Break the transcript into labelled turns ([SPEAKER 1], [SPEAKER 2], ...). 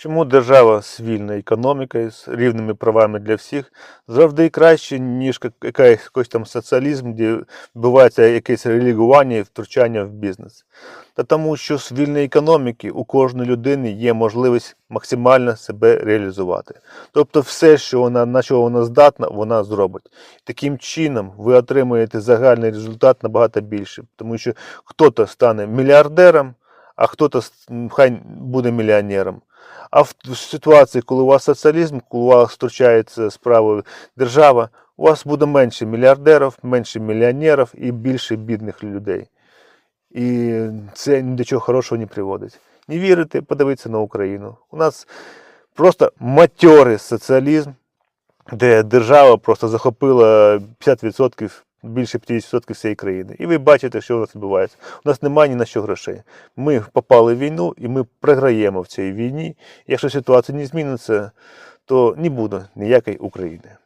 [SPEAKER 1] Чому держава з вільною економікою, з рівними правами для всіх завжди краще, ніж якийсь там соціалізм, де відбувається якесь релігування і втручання в бізнес? Та тому, що з вільної економіки у кожної людини є можливість максимально себе реалізувати. Тобто все, що вона, на що вона здатна, вона зробить. Таким чином ви отримуєте загальний результат набагато більше, тому що хтось стане мільярдером, а хтось хай буде мільйонером. А в ситуації, коли у вас соціалізм, коли у вас втручається справою держава, у вас буде менше мільярдерів, менше мільйонерів і більше бідних людей. І це ні до чого хорошого не приводить. Не вірите, подивіться на Україну. У нас просто матьорий соціалізм, де держава просто захопила 50%, більше 50% всієї країни. І ви бачите, що у нас відбувається. У нас немає ні на що грошей. Ми попали в війну і ми програємо в цій війні. Якщо ситуація не зміниться, то не буде ніякої України.